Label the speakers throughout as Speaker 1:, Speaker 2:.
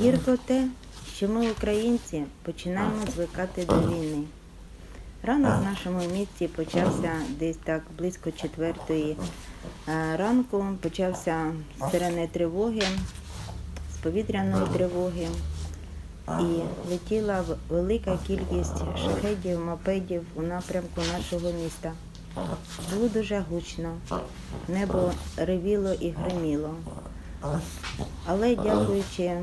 Speaker 1: Гірко те, що ми, українці, починаємо звикати до війни. Ранок в нашому місті почався десь так близько четвертої е, ранку. Почався сирени тривоги, з повітряної тривоги. І летіла велика кількість шахедів, мопедів у напрямку нашого міста. Було дуже гучно, небо ревіло і гриміло. Але дякуючи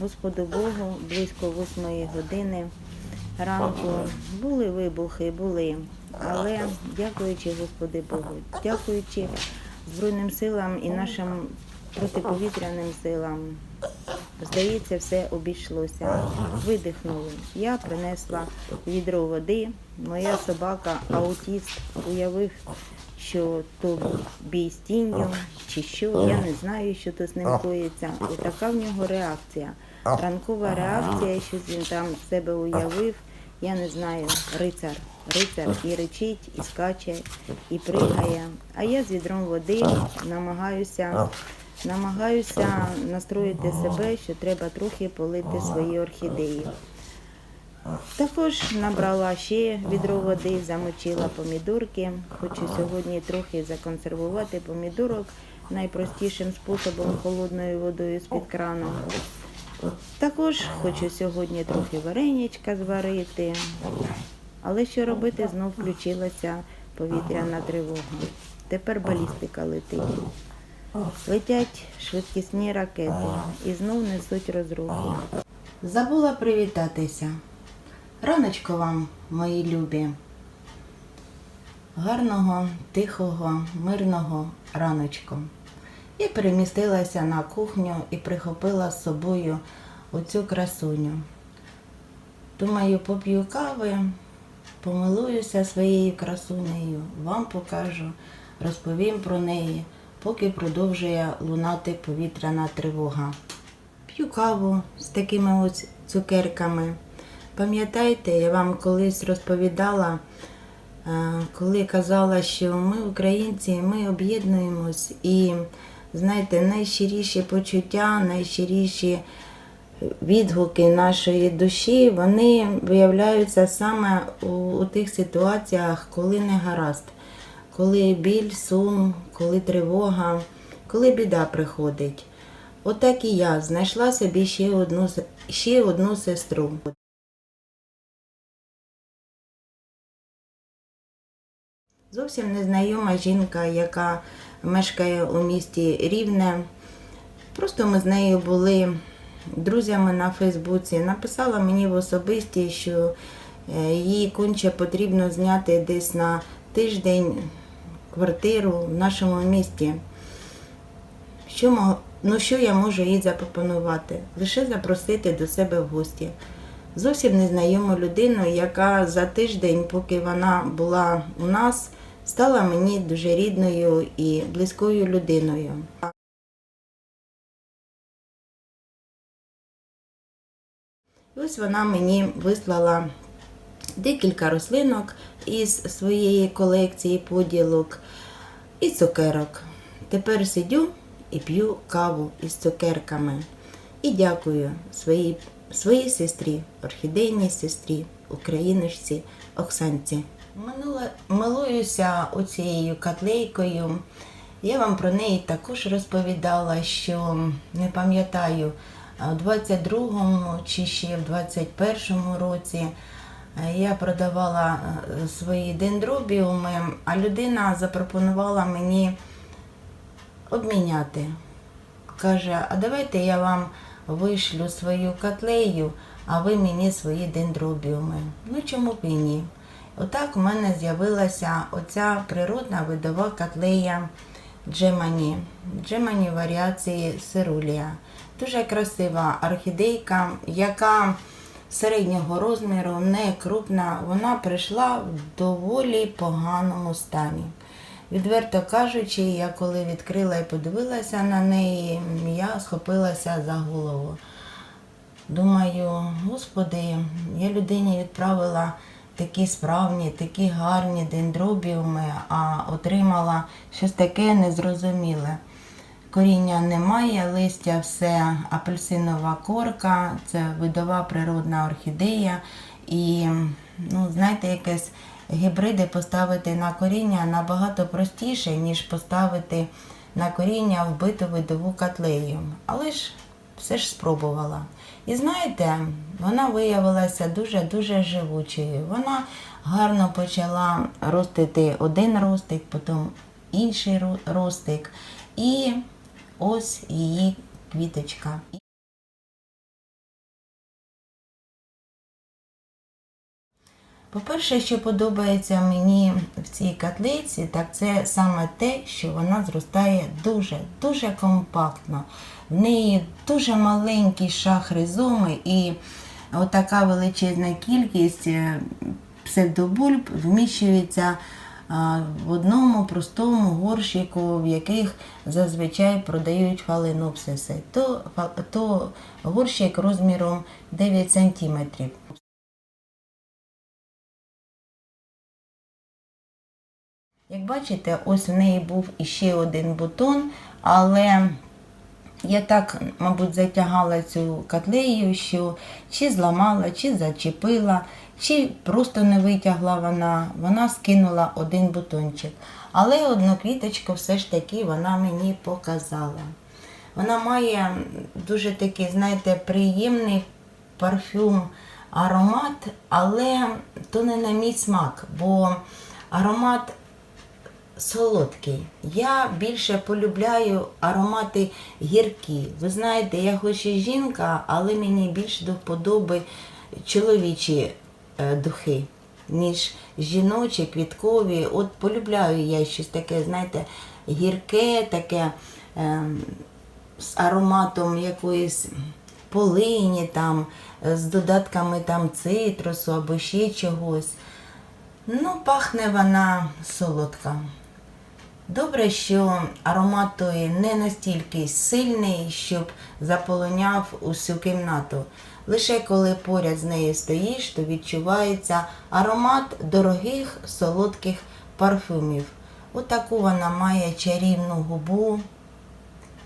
Speaker 1: Господу Богу, близько восьмої години ранку були вибухи, були. Але дякуючи Господи Богу, дякуючи Збройним силам і нашим протиповітряним силам, здається, все обійшлося. Видихнули. Я принесла відро води. Моя собака, аутіст, уявив, що то бій з тінню чи що. Я не знаю, що то з ним коїться. І така в нього реакція. Ранкова реакція, щось він там в себе уявив. Я не знаю, рицар, рицар і речить, і скаче, і пригає. А я з відром води намагаюся, намагаюся настроїти себе, що треба трохи полити свої орхідеї. Також набрала ще відро води, замочила помідорки. Хочу сьогодні трохи законсервувати помідорок найпростішим способом холодною водою з-під крану. Також хочу сьогодні трохи вареничка зварити. Але що робити, знов включилася повітряна тривога. Тепер балістика летить. Летять швидкісні ракети і знов несуть розрухи. Забула привітатися. Раночко вам, мої любі. Гарного, тихого, мирного раночку. Я перемістилася на кухню і прихопила з собою оцю красуню. Думаю, поп'ю кави, помилуюся своєю красунею, вам покажу, розповім про неї, поки продовжує лунати повітряна тривога. П'ю каву з такими ось цукерками. Пам'ятаєте, я вам колись розповідала, е, коли казала, що ми, українці, ми об'єднуємось і знаєте, найщиріші почуття, найщиріші відгуки нашої душі, вони виявляються саме у, у тих ситуаціях, коли не гаразд, коли біль, сум, коли тривога, коли біда приходить. Отак і я знайшла собі ще одну, ще одну сестру. Зовсім незнайома жінка, яка мешкає у місті Рівне. Просто ми з нею були друзями на Фейсбуці. Написала мені в особисті, що е, їй конче потрібно зняти десь на тиждень квартиру в нашому місті. Що, мо- ну, що я можу їй запропонувати? Лише запросити до себе в гості. Зовсім незнайому людину, яка за тиждень, поки вона була у нас, стала мені дуже рідною і близькою людиною. І ось вона мені вислала декілька рослинок із своєї колекції поділок і цукерок. Тепер сидю і п'ю каву із цукерками. І дякую своїй, своїй сестрі, орхідейній сестрі, україночці Оксанці. Минула, милуюся оцією котлейкою. Я вам про неї також розповідала, що не пам'ятаю, в 22-му чи ще в 21-му році е, я продавала е, свої дендробіуми, а людина запропонувала мені обміняти. Каже, а давайте я вам вишлю свою котлею, а ви мені свої дендробіуми. Ну чому б і ні? Отак у мене з'явилася оця природна видова котлея Джемані. Джемані варіації сирулія. Дуже красива орхідейка, яка середнього розміру, не крупна, вона прийшла в доволі поганому стані. Відверто кажучи, я коли відкрила і подивилася на неї, я схопилася за голову. Думаю, господи, я людині відправила такі справні, такі гарні дендробіуми, а отримала щось таке незрозуміле. коріння немає, листя все апельсинова корка, це видова природна орхідея. І ну, знаєте, якесь гібриди поставити на коріння набагато простіше, ніж поставити на коріння вбиту видову котлею. Але ж все ж спробувала. І знаєте, вона виявилася дуже-дуже живучою. Вона гарно почала ростити один ростик, потім інший ростик. І ось її квіточка. По-перше, що подобається мені в цій котлиці, так це саме те, що вона зростає дуже, дуже компактно. В неї дуже маленький шах ризоми і отака величезна кількість е, псевдобульб вміщується в одному простому горщику, в яких зазвичай продають фаленопсиси. То, то горщик розміром 9 сантиметрів. Як бачите, ось в неї був іще один бутон, але я так, мабуть, затягала цю котлею, що чи зламала, чи зачепила, чи просто не витягла вона, вона скинула один бутончик. Але одну квіточку все ж таки вона мені показала. Вона має дуже такий, знаєте, приємний парфюм, аромат, але то не на мій смак, бо аромат солодкий. Я більше полюбляю аромати гіркі. Ви знаєте, я хоч і жінка, але мені більш до вподоби чоловічі е, духи, ніж жіночі, квіткові. От полюбляю я щось таке, знаєте, гірке, таке ем, з ароматом якоїсь полині, там, е, з додатками там цитрусу або ще чогось. Ну, пахне вона солодка. Добре, що аромат той не настільки сильний, щоб заполоняв усю кімнату. Лише коли поряд з нею стоїш, то відчувається аромат дорогих солодких парфумів. Отаку вона має чарівну губу.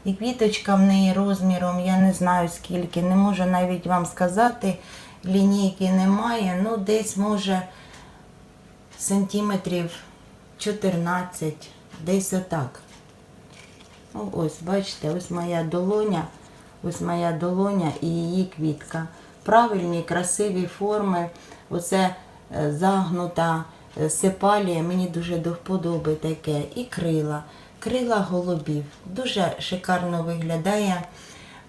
Speaker 1: І квіточка в неї розміром, я не знаю скільки, не можу навіть вам сказати. Лінійки немає, ну десь може сантиметрів 14, десь отак. Ну, ось, бачите, ось моя долоня, ось моя долоня і її квітка. Правильні, красиві форми. Оце е, загнута е, сепалія, мені дуже до вподоби таке. І крила. Крила голубів. Дуже шикарно виглядає.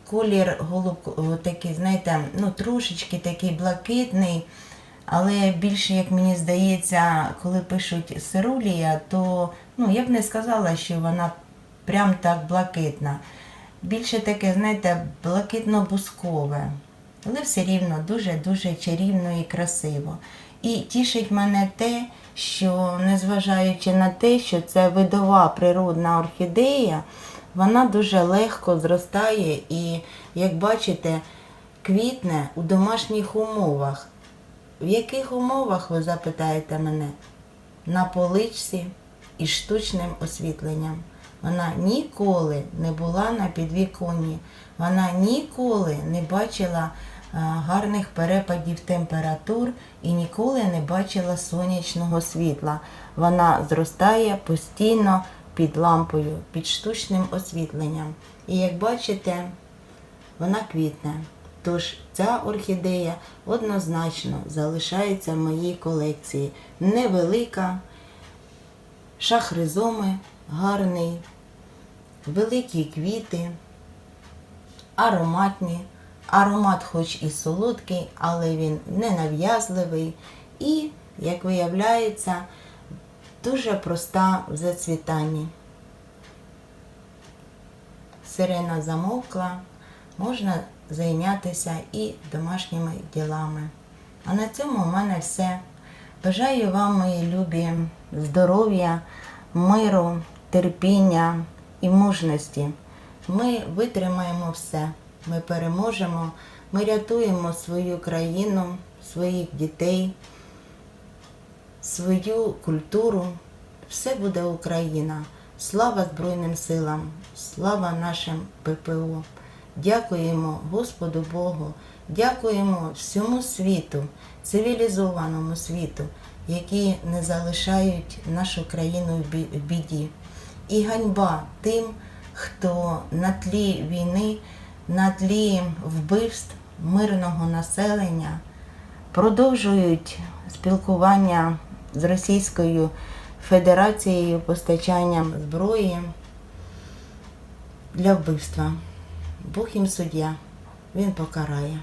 Speaker 1: Колір голуб такий, знаєте, ну трошечки такий блакитний. Але більше, як мені здається, коли пишуть сирулія, то ну, я б не сказала, що вона прям так блакитна. Більше таке, знаєте, блакитно-бускове. Але все рівно дуже-дуже чарівно і красиво. І тішить мене те, що незважаючи на те, що це видова природна орхідея, вона дуже легко зростає і, як бачите, квітне у домашніх умовах. В яких умовах, ви запитаєте мене? На поличці із штучним освітленням. Вона ніколи не була на підвіконні, вона ніколи не бачила е, гарних перепадів температур і ніколи не бачила сонячного світла. Вона зростає постійно під лампою, під штучним освітленням. І як бачите, вона квітне. Тож ця орхідея однозначно залишається в моїй колекції. Невелика, шах ризоми гарний, великі квіти, ароматні. Аромат хоч і солодкий, але він не нав'язливий і, як виявляється, дуже проста в зацвітанні. Сирена замовкла, можна зайнятися і домашніми ділами. А на цьому в мене все. Бажаю вам, мої любі, здоров'я, миру, терпіння і мужності. Ми витримаємо все, ми переможемо, ми рятуємо свою країну, своїх дітей, свою культуру. Все буде Україна. Слава Збройним силам, слава нашим ППО. Дякуємо Господу Богу, дякуємо всьому світу, цивілізованому світу, які не залишають нашу країну в біді. І ганьба тим, хто на тлі війни, на тлі вбивств мирного населення продовжують спілкування з Російською Федерацією постачанням зброї для вбивства. Бог їм суддя, він покарає.